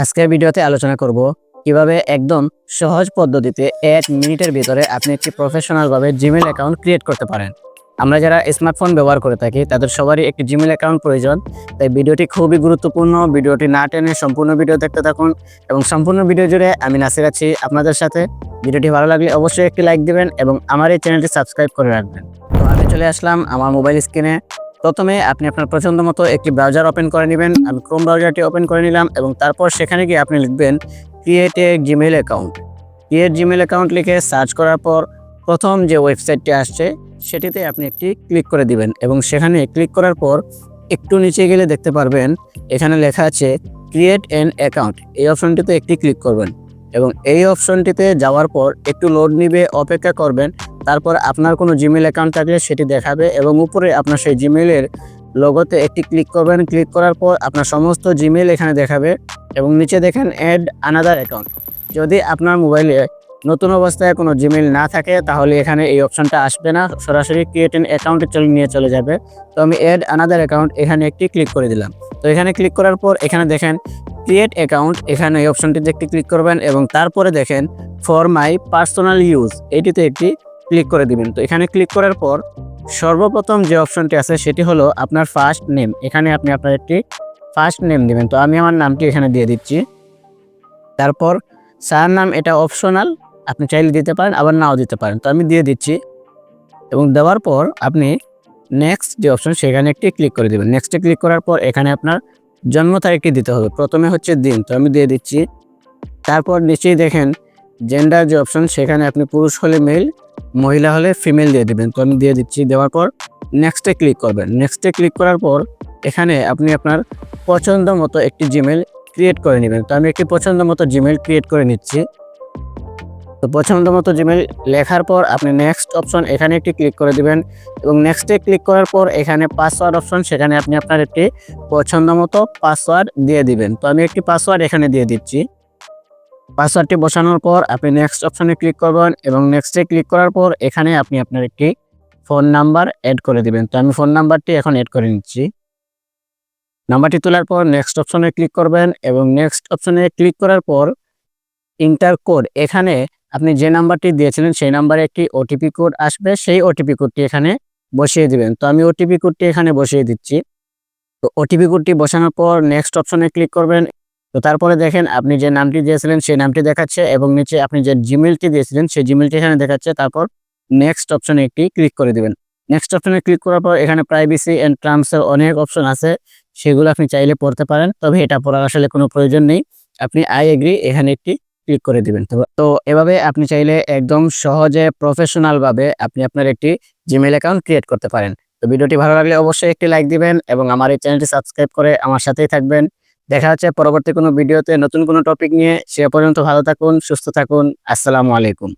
আজকের ভিডিওতে আলোচনা করব কীভাবে একদম সহজ পদ্ধতিতে এক মিনিটের ভিতরে আপনি একটি প্রফেশনালভাবে জিমেল অ্যাকাউন্ট ক্রিয়েট করতে পারেন। আমরা যারা স্মার্টফোন ব্যবহার করে থাকি, তাদের সবারই একটি জিমেল অ্যাকাউন্ট প্রয়োজন। তাই ভিডিওটি খুবই গুরুত্বপূর্ণ। ভিডিওটি না টেনে সম্পূর্ণ ভিডিও দেখতে থাকুন এবং সম্পূর্ণ ভিডিও জুড়ে আমি নাসির আছি আপনাদের সাথে। ভিডিওটি ভালো লাগলে অবশ্যই একটি লাইক দিবেন এবং আমার এই চ্যানেলটি সাবস্ক্রাইব করে রাখবেন। তো আমি চলে আসলাম আমার মোবাইল স্ক্রিনে প্রথমে আপনি আপনার পছন্দ মতো একটি ব্রাউজার ওপেন করে নেবেন। আমি ক্রোম ব্রাউজারটি ওপেন করে নিলাম এবং তারপর সেখানে গিয়ে আপনি লিখবেন create a Gmail account create Gmail account লিখে সার্চ করার পর প্রথম যে ওয়েবসাইটটি আসছে, সেটিতে আপনি একটি ক্লিক করে দিবেন এবং সেখানে ক্লিক করার পর একটু নিচে গেলে দেখতে পারবেন, এখানে লেখা আছে ক্রিয়েট অ্যান অ্যাকাউন্ট এই অপশনটিতে একটি ক্লিক করবেন। এবং এই অপশনটিতে যাওয়ার পর একটু লোড নিবে, অপেক্ষা করবেন, তারপর আপনার কোনো জিমেল অ্যাকাউন্ট থাকলে সেটি দেখাবে এবং উপরে আপনার সেই জিমেলের লোগোতে একটি ক্লিক করবেন। ক্লিক করার পর আপনার সমস্ত জিমেল এখানে দেখাবে এবং নিচে দেখেন অ্যাড আনাদার অ্যাকাউন্ট যদি আপনার মোবাইলে নতুন অবস্থায় কোনো জিমেল না থাকে, তাহলে এখানে এই অপশনটা আসবে না। সরাসরি ক্রিয়েট অ্যান অ্যাকাউন্টে চলে, নিয়ে চলে যাবে। তো আমি অ্যাড আনাদার অ্যাকাউন্ট এখানে একটি ক্লিক করে দিলাম। তো এখানে ক্লিক করার পর এখানে দেখেন ক্রিয়েট অ্যাকাউন্ট, এখানে এই অপশনটিতে একটি ক্লিক করবেন এবং তারপরে দেখেন ফর মাই পার্সোনাল ইউজ, এটিতে একটি ক্লিক করে দিবেন। তো এখানে ক্লিক করার পর সর্বপ্রথম যে অপশনটি আছে সেটি হলো আপনার ফার্স্ট নেম। এখানে আপনি আপনার একটি ফার্স্ট নেম দিবেন। তো আমি আমার নামটি এখানে দিয়ে দিচ্ছি। তারপর স্যার নাম এটা অপশনাল, আপনি চাইলে দিতে পারেন, আবার নাও দিতে পারেন। তো আমি দিয়ে দিচ্ছি এবং দেওয়ার পর আপনি নেক্সট যে অপশন, সেখানে একটি ক্লিক করে দেবেন। নেক্সটে ক্লিক করার পর এখানে আপনার জন্ম তারিখটি দিতে হবে। প্রথমে হচ্ছে দিন, তো আমি দিয়ে দিচ্ছি। তারপর নিচেই দেখেন জেন্ডার যে অপশন সেখানে আপনি পুরুষ হলে মেল মহিলা হলে ফিমেল দিয়ে দেবেন। তো আমি দিয়ে দিচ্ছি, দেওয়ার পর নেক্সটে ক্লিক করবেন। নেক্সটে ক্লিক করার পর এখানে আপনি আপনার পছন্দ মতো একটি জিমেল ক্রিয়েট করে নেবেন। তো আমি একটি পছন্দ মতো জিমেল ক্রিয়েট করে নিচ্ছি। তো পছন্দ মতো জিমেল লেখার পর আপনি নেক্সট অপশন এখানে একটি ক্লিক করে দিবেন এবং নেক্সটে ক্লিক করার পর এখানে পাসওয়ার্ড অপশন সেখানে আপনি আপনার একটি পছন্দ মতো পাসওয়ার্ড দিয়ে দিবেন। তো আমি একটি পাসওয়ার্ড এখানে দিয়ে দিচ্ছি। পাসওয়ার্ডটি বসানোর পর আপনি নেক্সট অপশনে ক্লিক করবেন এবং নেক্সটে ক্লিক করার পর এখানে আপনি আপনার একটি ফোন নাম্বার অ্যাড করে দিবেন। তো আমি ফোন নাম্বারটি এখন অ্যাড করে নিচ্ছি। নাম্বারটি তোলার পর নেক্সট অপশনে ক্লিক করবেন এবং নেক্সট অপশনে ক্লিক করার পর ইন্টার কোড এখানে আপনি যে নাম্বারটি দিয়েছিলেন, সেই নাম্বারে একটি ওটিপি কোড আসবে। সেই ওটিপি কোডটি এখানে বসিয়ে দিবেন। তো আমি ওটিপি কোডটি এখানে বসিয়ে দিচ্ছি। তো ওটিপি কোডটি বসানোর পর নেক্সট অপশনে ক্লিক করবেন। তো তারপরে দেখেন, আপনি যে নামটি দিয়েছিলেন, সেই নামটি দেখাচ্ছে এবং নিচে আপনি যে জিমেলটি দিয়েছিলেন, সেই জিমেলটি এখানে দেখাচ্ছে। তারপর নেক্সট অপশনে একটি ক্লিক করে দিবেন। নেক্সট অপশনে ক্লিক করার পর এখানে প্রাইভেসি অ্যান্ড টার্মসের অনেক অপশন আছে। সেগুলো আপনি চাইলে পড়তে পারেন। তবে এটা পড়ার আসলে কোনো প্রয়োজন নেই। আপনি আই এগ্রি এখানে একটি ক্লিক করে দিবেন। তো এভাবে আপনি চাইলে একদম সহজে প্রফেশনালভাবে আপনি আপনার একটি জিমেল অ্যাকাউন্ট ক্রিয়েট করতে পারেন। তো ভিডিওটি ভালো লাগলে অবশ্যই একটি লাইক দিবেন এবং আমার এই চ্যানেলটি সাবস্ক্রাইব করে আমার সাথেই থাকবেন। দেখা হচ্ছে পরবর্তী কোনো ভিডিওতে নতুন কোনো টপিক নিয়ে। সে পর্যন্ত ভালো থাকুন, সুস্থ থাকুন। আসসালামু আলাইকুম।